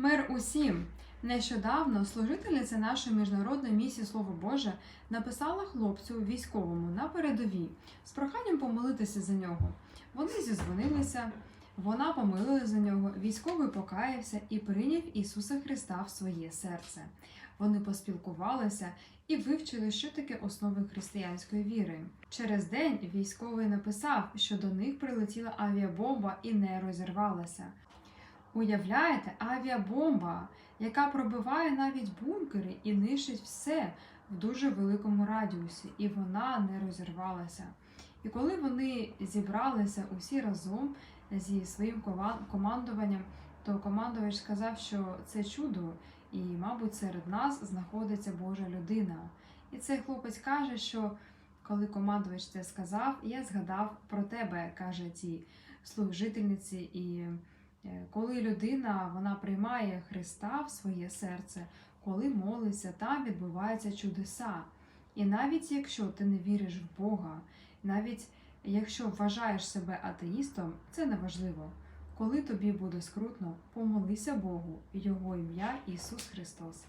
Мир усім! Нещодавно служительниця нашої міжнародної місії Слово Боже написала хлопцю військовому на передовій з проханням помолитися за нього. Вони зізвонилися, вона помилила за нього, військовий покаявся і прийняв Ісуса Христа в своє серце. Вони поспілкувалися і вивчили, що таке основи християнської віри. Через день військовий написав, що до них прилетіла авіабомба і не розірвалася. Уявляєте, авіабомба, яка пробиває навіть бункери і нищить все в дуже великому радіусі, і вона не розірвалася. І коли вони зібралися усі разом зі своїм командуванням, то командувач сказав, що це чудо, і, мабуть, серед нас знаходиться Божа людина. І цей хлопець каже, що коли командувач це сказав, я згадав про тебе, каже цій служительниці. І коли людина вона приймає Христа в своє серце, коли молиться, там відбуваються чудеса. І навіть якщо ти не віриш в Бога, навіть якщо вважаєш себе атеїстом, це не важливо. Коли тобі буде скрутно, помолися Богу, Його ім'я Ісус Христос.